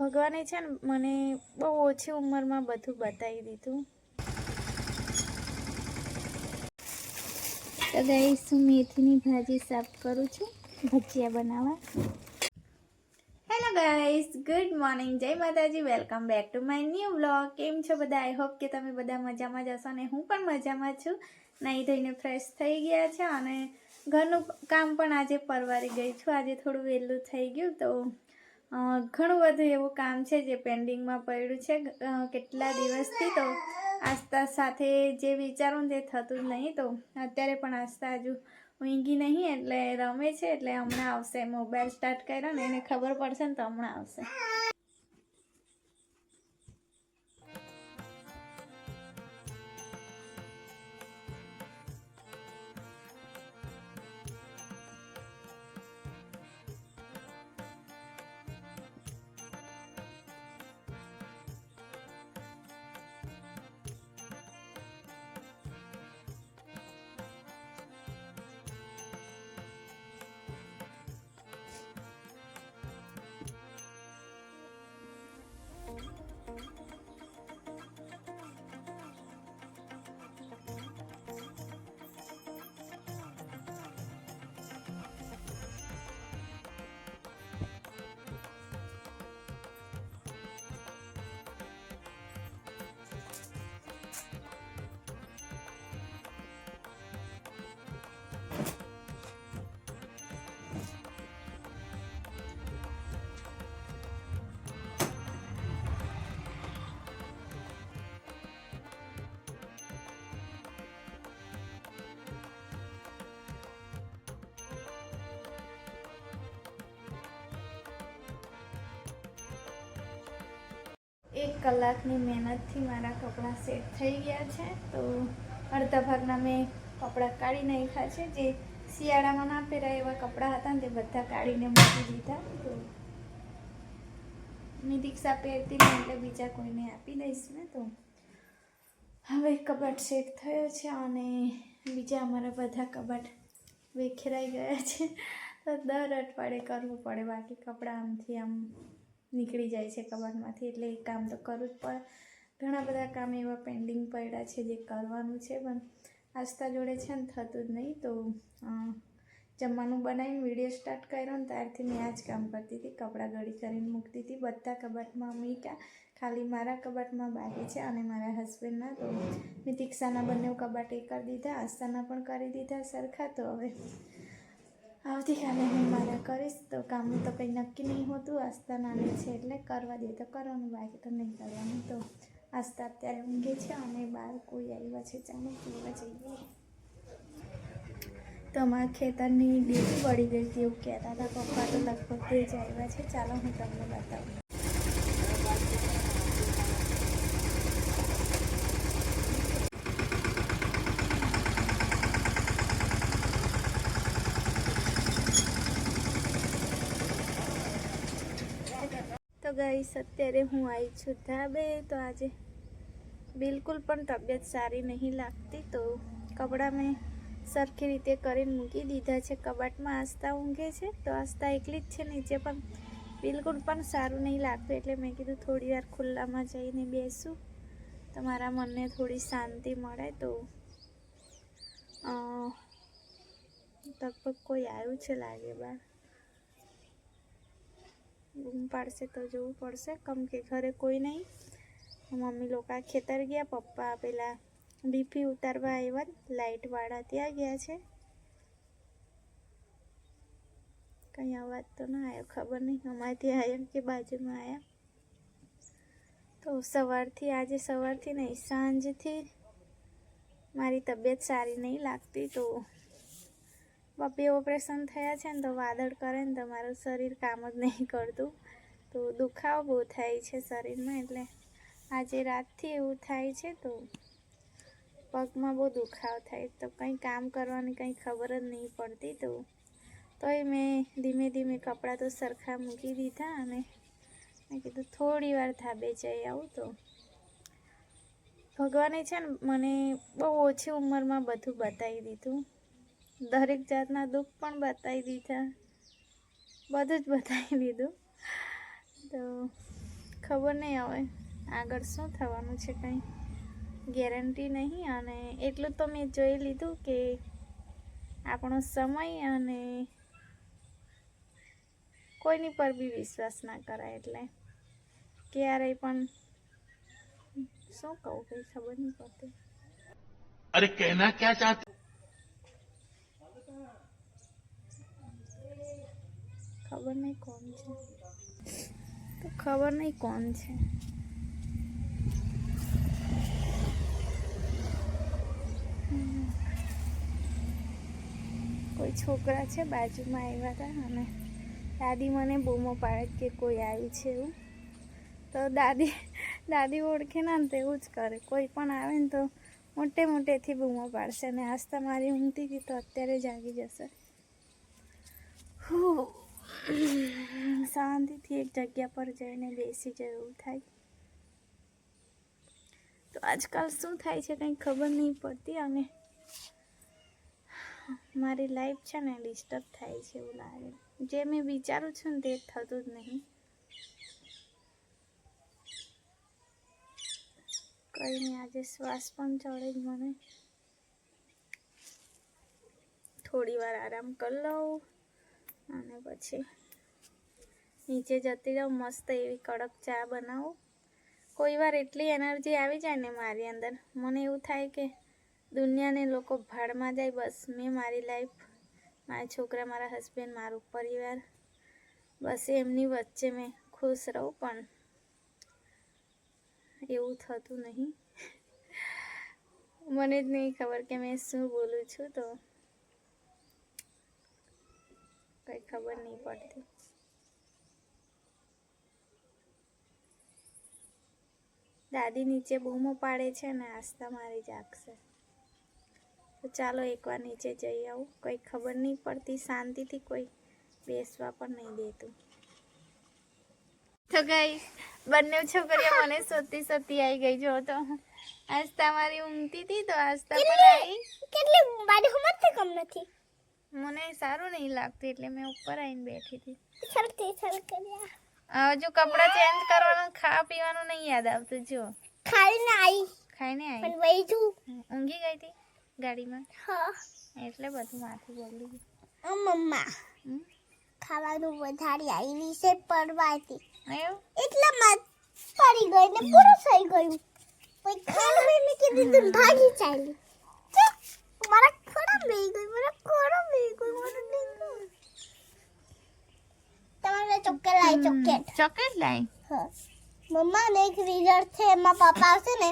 ભગવાને છે ને મને બહુ ઓછી ઉંમરમાં બધું બતાવી દીધું. તો ગાઈસ હું મેથીની ભાજી સાફ કરું છું. ભજીયા બનાવવા. હેલો ગાઈસ ગુડ મોર્નિંગ જય Mataji welcome back to my new blog કેમ છો બધા? આઈ હોપ કે તમે બધા મજામાં જશો અને હું પણ મજામાં છું. નહીં ધોઈને ફ્રેશ થઈ ગયા છે અને ઘરનું કામ પણ આજે પરવારી ગઈ છું. આજે થોડું વહેલું થઈ ગયું તો ઘણું બધું એવું કામ છે જે પેન્ડિંગમાં પડ્યું છે. કેટલા દિવસથી તો આસ્થા સાથે જે વિચારું તે થતું જ નહીં. તો અત્યારે પણ આસ્થા હજુ ઊંઘી નહીં, એટલે રમે છે. એટલે હમણાં આવશે. મોબાઈલ સ્ટાર્ટ કર્યો ને એને ખબર પડશે ને તો હમણાં આવશે. એક કલાકની મહેનતથી મારા કપડાં સેટ થઈ ગયા છે. તો અડધા ભાગના મેં કપડાં કાઢી નાખ્યા છે. જે શિયાળામાં ના પહેરાય એવા કપડાં હતા ને તે બધા કાઢીને મૂકી દીધા. તો મેં દીક્ષા પહેરતી નહીં એટલે બીજા કોઈને આપી દઈશ ને તો. હવે કબાટ સેટ થયો છે અને બીજા અમારા બધા કબાટ વેખેરાઈ ગયા છે. તો દર અઠવાડિયે કરવું પડે બાકી કપડાં આમથી આમ નીકળી જાય છે કબાટમાંથી. એટલે એ કામ તો કરવું જ પડે ઘણા બધા કામ એવા પેન્ડિંગ પડ્યા છે જે કરવાનું છે. પણ આસ્થા જોડે છે ને થતું જ નહીં. તો જમવાનું બનાવીને વીડિયો સ્ટાર્ટ કર્યો ને ત્યારથી મેં આ જ કામ કરતી હતી. કપડાં ગળી કરીને મૂકતી હતી. બધા કબાટમાં મૂક્યા. ખાલી મારા કબાટમાં બાકી છે અને મારા હસબન્ડના તો મેં દીક્ષાના બંને કબાટ એ કરી દીધા, આસ્થાના પણ કરી દીધા સરખા. તો હવે આવતીકાલે હું મારા કરીશ, તો કામનું તો કંઈ નક્કી નહીં હોતું. આસ્થા નાની છે એટલે કરવા દે તો કરવાનું, બાકી તો નહીં કરવાનું તો આસ્થા અત્યારે ઊંઘે છે અને બહાર કોઈ આવ્યા છે, ચાલો પીવા જઈએ. તો અમારા ખેતરની ડ્યુટી પડી ગઈ હતી એવું કહેતા હતા, પપ્પા તો લગભગ તે જ આવ્યા છે. ચાલો હું તમને બતાવું. ગાઈસ, અત્યારે હું આવી છું ધાબે. તો આજે બિલકુલ પણ તબિયત સારી નહીં લાગતી, તો કપડાં મેં સરખી રીતે કરીને મૂકી દીધા છે. કબાટમાં આસ્તા ઊંઘે છે, તો આસ્તા એકલી જ છે, નીચે પણ બિલકુલ પણ સારું નહીં લાગતું. એટલે મેં કીધું થોડી વાર ખુલ્લામાં જઈને બેસું. તો મારા મનને થોડી શાંતિ મળે, તો લગભગ કોઈ આવ્યું છે લાગે બાર. બૂમ પાડશે તો જવું પડશે. કમ કે ઘરે કોઈ નહીં. મમ્મી લોકો ખેતર ગયા, પપ્પા પેલા બીપી ઉતારવા આવ્યા લાઇટવાળા ત્યાં ગયા છે. કંઈ અવાજ તો ના આવ્યો ખબર નહીં અમારે ત્યાં આવ્યા કે બાજુમાં આવ્યા તો સવારથી, આજે સવારથી નહીં, સાંજથી મારી તબિયત સારી નહીં લાગતી તો બબ્બે ઓપરેશન થયા છે ને તો વાદળ કરે ને તો મારું શરીર કામ જ નહીં કરતું. તો દુખાવો બહુ થાય છે શરીરમાં એટલે આજે રાતથી એવું થાય છે તો પગમાં બહુ દુખાવો થાય. તો કંઈ કામ કરવાની કંઈ ખબર જ નહીં પડતી તો તોય મેં ધીમે ધીમે કપડાં તો સરખા મૂકી દીધા અને મેં કીધું થોડી વાર ધાબે જઈ આવું તો ભગવાને છે ને મને બહુ ઓછી ઉંમરમાં બધું બતાવી દીધું. દરેક જાતના દુઃખ પણ બતાવી દીધા. બધું જ બતાવી દીધું. તો ખબર નહીં આવે આગળ શું થવાનું છે કંઈ. ગેરંટી નહીં અને એટલું તો મેં જોઈ લીધું કે આપણો સમય અને કોઈની પર બી વિશ્વાસ ના કરાય એટલે. ક્યારેય પણ શું કહું કંઈ ખબર નહીં પડતી. અરે કહેના ક્યાં ચાહતે? ખબર નહીં કોણ છે. તો ખબર નહીં કોણ છે. કોઈ છોકરા છે બાજુમાં આવ્યા હતા અને દાદી મને બૂમો પાડે કે કોઈ આવ્યું છે એવું. તો દાદી દાદી ઓળખે ને તો એવું જ કરે. કોઈ પણ આવે ને તો મોટે મોટેથી બૂમો પાડશે અને આજ મારી ઊંઘતી હતી તો અત્યારે જાગી જશે. શાંતિથી એક જગ્યા પર જઈને બેસી જાય એવું થાય. તો આજકાલ શું થાય છે કંઈ ખબર નહીં પડતી અને મારી લાઈફ છે ને ડિસ્ટર્બ થાય છે એવું લાગે. જે મેં વિચારું છું ને તે થતું જ નહીં. કંઈ નહીં આજે શ્વાસ પણ ચડે જ મને. થોડી વાર આરામ કરી લઉં અને પછી નીચે જતી રહું, મસ્ત એવી કડક ચા બનાવું. કોઈ વાર એટલી એનર્જી આવી જાય ને મારી અંદર, મને એવું થાય કે દુનિયાને લોકો ભાડમાં જાય, બસ મેં મારી લાઈફ મારા છોકરા, મારા હસબન્ડ મારું પરિવાર, બસ એમની વચ્ચે મેં ખુશ રહું પણ એવું થતું નહીં. મને જ નહીં ખબર કે મેં શું બોલું છું તો કંઈ ખબર નહીં પડતી. દાદી નીચે બૂમો પાડે છે ને આસ્તા મારી જાગશે. તો ચાલો એકવાર નીચે જઈ આવું. કંઈ ખબર નહીં પડતી. શાંતિથી કોઈ બેસવા પણ નહીં દેતું. તો ગઈ બંને છોકરીઓ મને સોતી સોતી આવી ગઈ જો તો. આસ્તા મારી ઊંઘતી હતી તો આસ્તા પણ આવી કેટલી મારી ઉંમર કમ નથી. મને સારું નહીં લાગતું એટલે મેં ઉપર આવીને બેઠી હતી સરતી સર કર્યા. હજુ કપડાં ચેન્જ કરવાનું ખાવા પીવાનું નહીં યાદ આવતું જો. ખાઈને આવી ખાઈને આવી પણ વહી જુ ઊંઘી ગઈ હતી ગાડીમાં? હા. એટલે બધું માથું બગડી ગયું. મમ્મા? ખાવાનું વધારે આવી છે પડવાથી. એવું એટલા માં પડી ગઈ ને પૂરું થઈ ગયું. કોઈ ખાવાનું મેં કીધું તું ભાગી ચાલી. મારા ખોડા મેં ગઈ મારા ખોડા મેં ગઈ મારું નહીં તમારે ચોકેટ લાવી ચોકેટ ચોકલેટ લાઈ હા. મમ્મા ને એક રિઝલ્ટ છે એમાં પપ્પા આવશે ને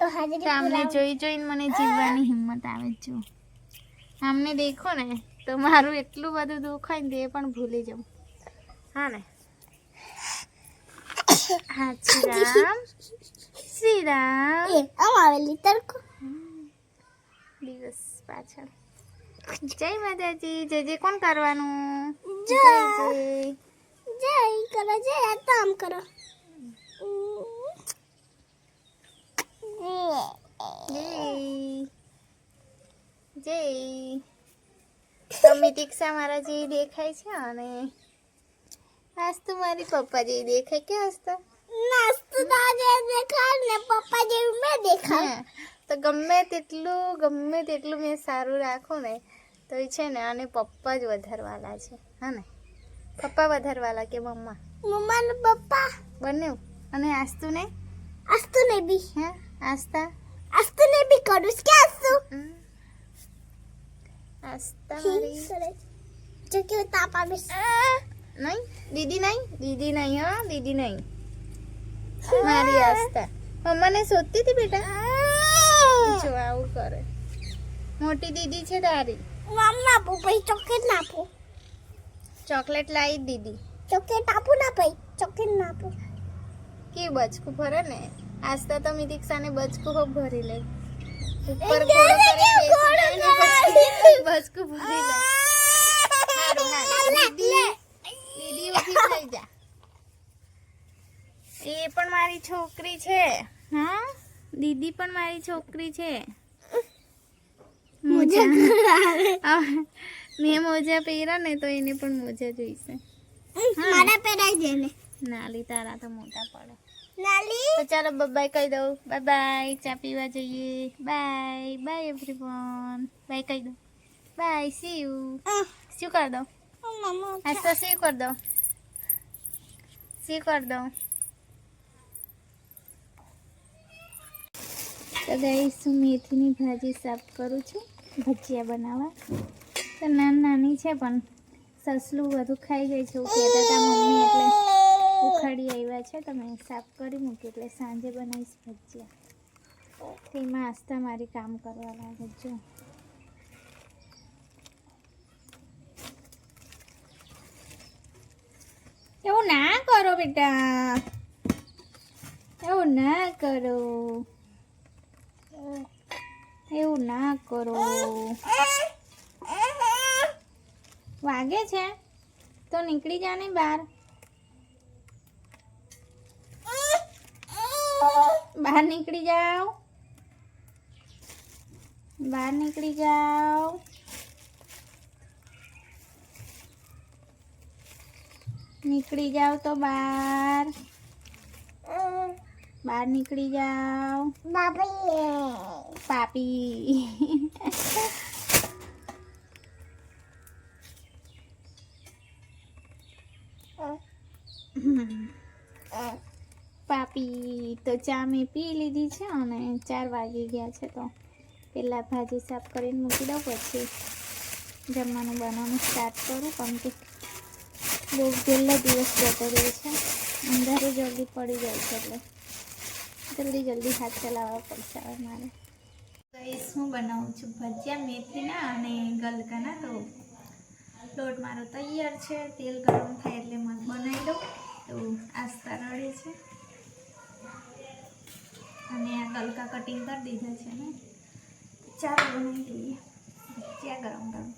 તો હાજરી સામને જોઈ જોઈને મને જીવવાની હિંમત આવે જો. સામને દેખો ને તો મારું એટલું બધું દુઃખ હોય ને તે પણ ભૂલી જાઉં. હા ને? રામ શ્રી રામ આમ આવેલી તરકો દિવસ પાછળ જય માતાજી જય જય કોણ કરવાનું જય. જય કરો જય આ તો આમ કરો જય જય તમે દીક્ષા મારા જે દેખાય છે અને આજ તો મારી પપ્પા જેવી દેખાય કે આજ તો? નાસ્તો દાદે દેખાડ ને પપ્પા જેવું મેં દેખાય. તો ગમે તેટલું ગમે તેટલું મેં સારું રાખું ને તો એ છે ને અને પપ્પા જ વધારવાલા છે. હા ને? પપ્પા વધારવાલા કે મમ્મા? મમ્મા ને પપ્પા? બંને અને આસ્તુ ને? આસ્તુ ને બી. હે આસ્તા આસ્તુ ને બી કરું કે આસ્તુ આસ્તા મારી. જો કે તાપા આવે નહીં દીદી નહીં દીદી નહીં હા દીદી નહીં મારી આસ્તા મમ્માને શોધતી હતી બેટા જો આવું કરે મોટી દીદી છે તારી મમ્મા આપો પછી ચોકેટ ના આપો ચોકલેટ લાવી જ દીધી ચોકેટ આપો ના પછી ચોકેટ ના આપો કે બચકું ભરે ને આસ્તા તો મી દીક્ષાને બચકું હો ભરી લે ઉપર એ ઘોડો કેવી કરીને કેવું બેસી જાય ને ઘોડો પછી બચકું ભરી લે હારું, હારું. લે, દીદી લે. દીદી ઊભી થઈ જા એ પણ મારી છોકરી છે. હા? દીદી પણ મારી છોકરી છે. મોજા મેં મોજા પહેર્યા ને તો એને પણ મોજા જોઈશે. મારા ને નાલી તારા તો મોટા પડે. નાલી? તો ચાલો બાય કહી દઉં. બાય બાય ચા પીવા જઈએ. બાય બાય એવરીવન બાય કહી દઉં. બાય સી યુ શું કરી દઉં? આજ તો શું કરી દો સી કરી દઉં. તો ગાઈસ હું મેથીની ભાજી સાફ કરું છું, ભજીયા બનાવવા. તો નાની નાની છે પણ સસલું બધું ખાઈ ગઈ છે. કહેતા હતા મમ્મી એટલે ઉખાડી આવ્યા છે. તો મેં સાફ કરી મૂકી એટલે સાંજે બનાવીશ ભજીયા. તેમાં આસ્તા મારી કામ કરવા લાગે જો એવું ના કરો બેટા. એવું ના કરો. એવું ના કરો. વાગે છે? તો નીકળી જા ને બહાર. બહાર નીકળી જાઓ. બહાર નીકળી જાઓ. નીકળી જાઓ તો બહાર બહાર નીકળી જાઓ. બાબા પાપી. પાપી તો ચા મેં પી લીધી છે અને ચાર વાગી ગયા છે તો પહેલાં ભાજી સાફ કરીને મૂકી દઉં પછી જમવાનું બનાવવાનું સ્ટાર્ટ કરું. કેમ કે બહુ પહેલો દિવસ જતો રહે છે. અંધારું જલ્દી પડી જાય છે એટલે. જલ્દી જલ્દી હાથ ચલાવવા પડશે હવે મારે. ગઈસ હું બનાવું છું? ભજીયા, મેથીના અને ગલકાના તો લોટ મારો તૈયાર છે. તેલ ગરમ થાય એટલે મગ બનાવી દઉં તો આસ્તા રડે છે. અને આ ગલકા કટિંગ કરી દીધા છે ને. ચાલો બનાવી દઈએ ભજીયા ગરમ ગરમ.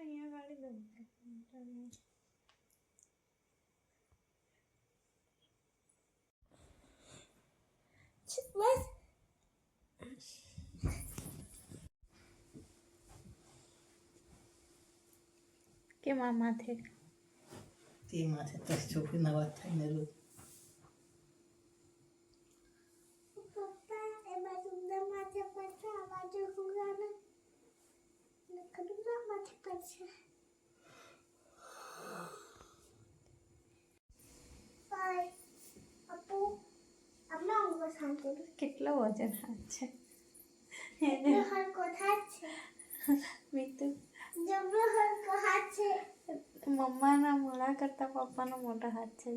અહીંયા વાળી દઉં બસ. કે આ માથે તે માથે તો છોકરી ના વાત થાય ને રોજ પપ્પા એ બાજુ ના માથે પડશે આ બાજુ હુંગાના નકડું માથે પડશે બાય અપુ અમ્મા ઊંઘો શાંતિ કેટલો વજન હાથ છે? એને હરકો હાથ છે. મીતુ. જબરો હરકો હાથ છે. મમ્માના મોડા કરતા પપ્પાનો મોટો હાથ છે.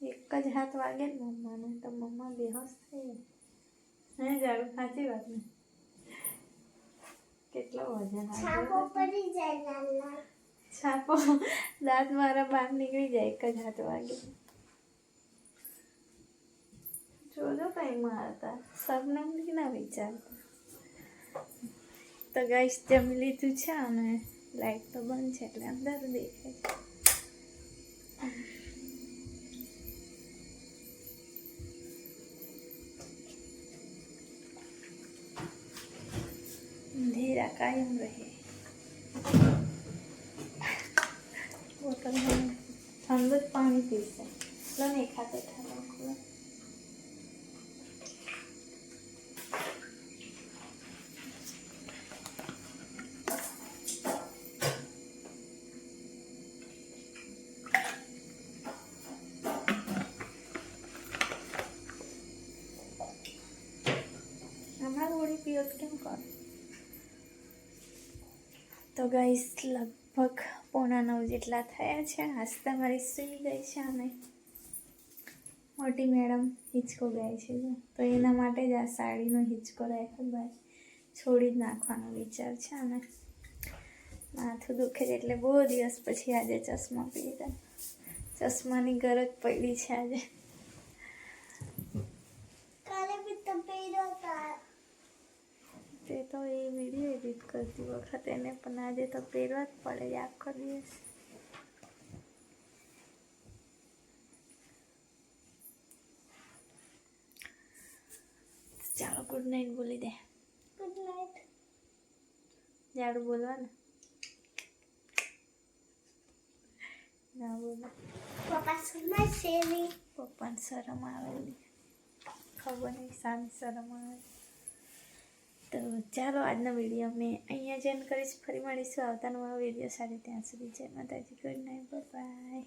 એક જ હાથ વાગે ને મમ્માને તો મમ્મા બેહોશ થઈ જાય. હે જાડું સાચી વાત ને? છાપો દાંત મારા બહાર નીકળી જાય, એક જ હાથ વાગે. જોજો કઈ મારતા. સબનામ ના વિચારતા. તો ગાઈશ જમી લીધું છે અને લાઈટ તો બંધ છે, એટલે અંદર દેખાય છે. કાયમ રહે. બોટલમાં ઠંડુ જ પાણી પીશે. લો ને ખાતે ઠંડુ ખુલ્લા હમણાં ગોળી પીઓ તો કેમ કરો તો ગાઈસ લગભગ પોણા નવ જેટલા થયા છે. આસ્તા મારી સુઈ ગઈ છે અને મોટી મેડમ હિંચકો ગાય છે તો એના માટે જ આ સાડીનો હિંચકો રાખ્યો. ભાઈ છોડી જ નાખવાનો વિચાર છે અને માથું દુખે છે એટલે બહુ દિવસ પછી આજે ચશ્મા પીધા ચશ્માની ગરજ પડી છે આજે કાલે બી તો પહેર્યો હતા તે તો એ વીડિયો એડિટ કરતી વખત એને પણ આજે તો પહેરવા જ પડે આખો દિવસ ચાલો ગુડ નાઇટ બોલી દે. ગુડ નાઇટ જાડું બોલવાનું ના? બોલો. પપ્પા સુના શેરી પપ્પાને શરમ આવેલી. ખબર નહીં સામે શરમ આવે. તો ચાલો આજનો વીડિયો મેં અહીંયા જ એન્ડ કરીશ. ફરી મળીશું આવતા નવા વીડિયો સાથે. ત્યાં સુધી જય માતાજી. Good night bye